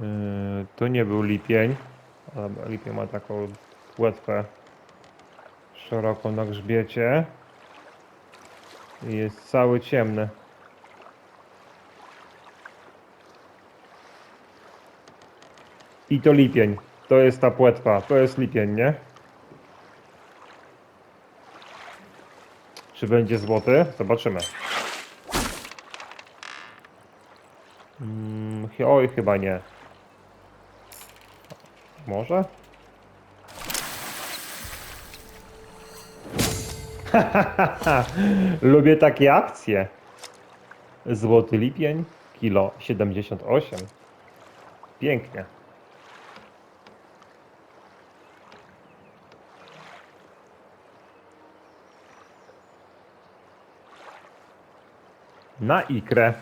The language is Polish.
Yy, to nie był lipień. Lipień ma taką płetwę szeroką na grzbiecie. I jest cały ciemny. I to lipień. To jest ta płetwa. To jest lipień, nie? Czy będzie złoty? Zobaczymy. Mm, oj, chyba nie. Może? Lubię takie akcje. Złoty lipień, kilo 78. Pięknie. Na ikrę.